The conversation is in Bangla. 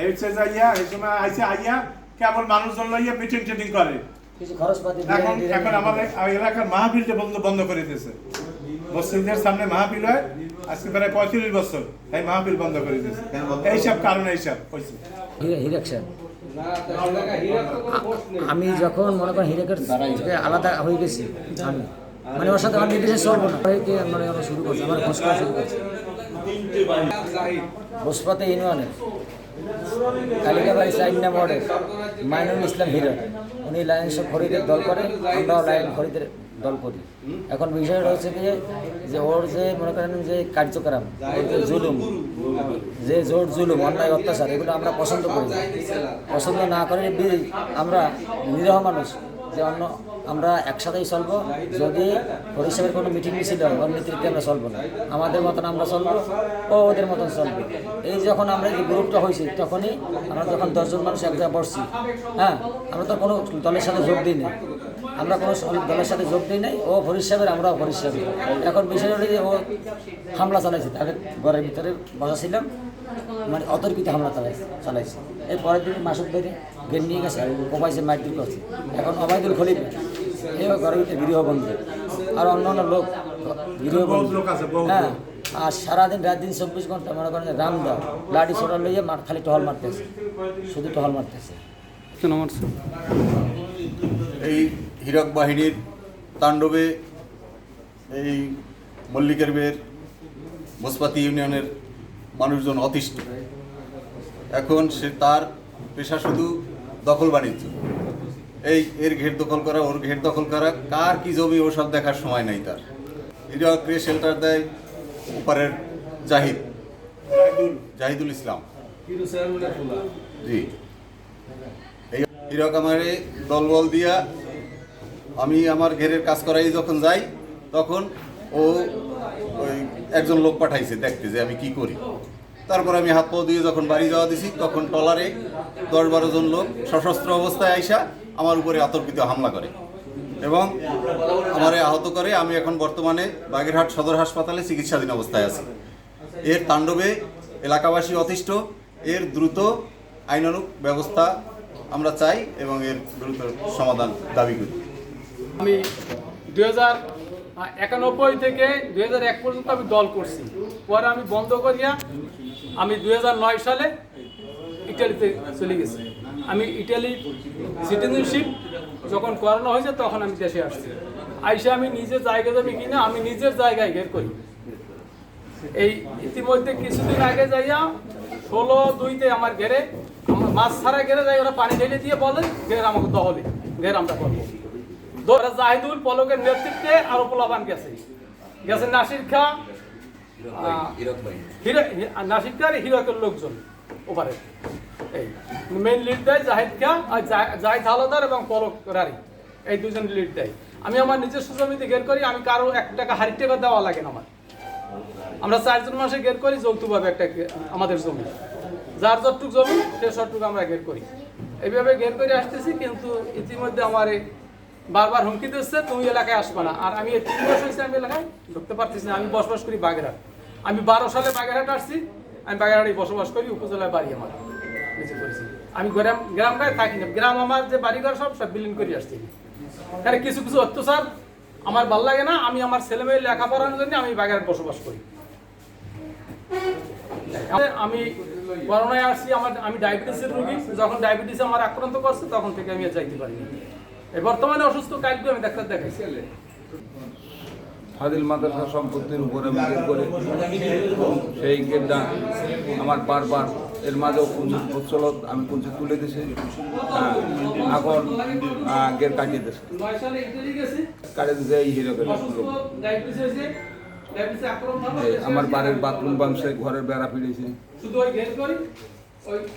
এই হচ্ছে যাইয়া এই সময় আইসে আইয়া কেবল মানুষজন লইয়া মিটিং টিটিং করে। এখন এখন আমাদের এলাকার মাহফিলটা বন্ধ বন্ধ করে দিয়েছে মসজিদের সামনে মাহফিল হয় আজকে প্রায় পঁয়ত্রিশ বছর এই মাহফিল বন্ধ করে দিয়েছে এইসব কারণে এইসব হয়েছে হিরেক আমি যখন মনে করেন হিরেকের থেকে আলাদা হয়ে গেছি আমি মানে ওর সাথে আমার নির্দেশে চলবো না। মানে শুরু করছি আমার খোঁজ করা শুরু করছি। বসপাতে ইউনিয়নের কালিকাবাড়ি চার নম্বরের মাইনুল ইসলাম হিরো। উনি লাইন সব খরিদের দল করে, আমরাও লাইন খরিদের দল করি। এখন বিষয়টা হচ্ছে কি, যে ওর যে মনে করেন যে কার্যক্রম যে জুলুম, যে জোর জুলুম, অন্যায়, অত্যাচার, এগুলো আমরা পছন্দ করি পছন্দ না করে আমরা নিরহ মানুষ যে অন্য আমরা একসাথেই চলবো। যদি পরিষেবার কোনো মিটিং মিছিল হয়, ওর নেতৃত্বে আমরা চলবো না। আমাদের মতন আমরা চলবো, ও ওদের মতন চলবে। এই যখন আমরা যে গ্রুপটা হয়েছি, তখনই আমরা যখন দশজন মানুষ এক জায়গায় বসছি হ্যাঁ আমরা তো কোনো দলের সাথে যোগ দিই না আমরা কোনো দলের সাথে যোগ দিই নাই, ও পরিষেবার আমরাও পরিষেবা এখন বিষয় ও হামলা চালাইছে তাদের ঘরের ভিতরে বসা ছিলাম মানে অতর্কিত হামলা চালাইছে চালাইছে। এই পরের দিন মাসুদ ধরে গেট নিয়ে গেছে কোপাইছে মারপিট করছে। এখন অবায়দুল খলিফ এই ঘরের ভিতরে গৃহবন্দী আর অন্য অন্য লোক আছে, হ্যাঁ আর সারাদিন রাত দিন চব্বিশ ঘণ্টা মনে করেন যে রামদা লাঠি ছোটা লইয়ে মাঠ খালি টহল মারতেছে। শুধু টহল মারতেছে। এই হীরক বাহিনীর তাণ্ডবে এই মল্লিকের বের বসপাতি ইউনিয়নের মানুষজন অতিষ্ঠ। এখন সে তার পেশা শুধু দখল বাণিজ্য। এই এর ঘের দখল করা, ওর ঘের দখল করা, কার কি জমি ওসব দেখার সময় নাই তার। হীরককে শেল্টার দেয় ওপারের জাহিদ। জাহিদুল ইসলাম। জি। এই হীরক আমারে দলবল দিয়া আমি আমার ঘেরের কাজ করাই যখন যাই, তখন ও ওই একজন লোক পাঠাইছে, দেখতে যে আমি কি করি। তারপর আমি হাত পাও দিয়ে যখন বাড়ি যাওয়া দিছি, তখন টলারে দশ বারো জন লোক সশস্ত্র অবস্থায় আইসা আমার উপরে আতর্কিত হামলা করে এবং আমারে আহত করে। আমি এখন বর্তমানে বাগেরহাট সদর হাসপাতালে চিকিৎসাধীন অবস্থায় আছি। এর তাণ্ডবে এলাকাবাসী অতিষ্ঠ, এর দ্রুত আইনানুগ ব্যবস্থা আমরা চাই এবং এর দ্রুত সমাধান দাবি করি। আমি হাজার একানব্বই থেকে দুই এক পর্যন্ত আমি দল করছি। পরে আমি বন্ধ করিয়া আমি দুই নয় সালে ইটালিতে চলে গেছি। আমি ইটালি সিটিজেনশিপ যখন করানো হয়েছে তখন আমি দেশে আসছি। আইসে আমি নিজের জায়গা জমি কিনা আমি নিজের জায়গায় ঘের করি। এই ইতিমধ্যে কিছুদিন আগে যাইয়া ষোলো দুইতে আমার ঘেরে, আমার মাছ ছাড়া ঘেরে যাই, ওরা পানি ঢেলে দিয়ে বলে, ঘের আমাকে দহলে, ঘের আমরা করব। জাহিদুল পলকের নেতৃত্বে আরও পোলাপান গেছে। গেছে নাসির খা হিরো নাসির খা হিরকের লোকজন ওপারে। এই মেইন লিড দেয় জাহিদ খা আর জাহিদ হালদার এবং পলক রারি। এই দুজন লিড দেয়। আমি আমার নিজস্ব জমিতে ঘের করি আমি কারও এক টাকা হাড়ি টাকা দেওয়া লাগে না আমার। আমরা চারজন মাসে গের করি যৌথভাবে একটা আমাদের জমি। যার যতটুক জমি সে সবটুকু আমরা গের করি। এইভাবে গের করে আসতেছি কিন্তু ইতিমধ্যে আমার এই বারবার হুমকি দিচ্ছে, তুমি এলাকায় আসবে না। আর আমি তিন মাস হয়েছে, আমি এলাকায় ঢুকতে পারতেছি না। আমি বসবাস করি বাগেরহাট। আমি বারো সালে বাগেরহাট আসছি। আমি বাগেরহাটে বসবাস করি, উপজেলায় বাড়ি আমার। নিজে করেছি। আমি গ্রাম গ্রাম গায়ে থাকি না। গ্রাম আমার যে বাড়িঘর সব সব বিলীন করে আসছি। এখানে কিছু কিছু অত্যাচার আমার ভালো লাগে না। আমি আমার ছেলে মেয়ে লেখাপড়ার জন্য আমি বাগেরহাট বসবাস করি। আমি করোনায় আসছি, আমার আমি ডায়াবেটিসের রোগী। যখন ডায়াবেটিস আমার আক্রান্ত করছে, তখন থেকে আমি যাইতে পারিনি এই বর্তমানে অসুস্থ কালকে আমি ডাক্তার দেখাইছি ফাদিল মাদ্রাসা সম্পত্তির উপরে আমি করে সেই গেটটা আমার বারবার এর মাঝেও পুঁজি প্রচলত আমি পুঁজি তুলে দিছি হ্যাঁ, এখন গেট কাটিয়ে দিছে কাটিয়ে দিছে এই হিরো আমার বাড়ির বাথরুম বাংছে ঘরের বেড়া ফিরেছে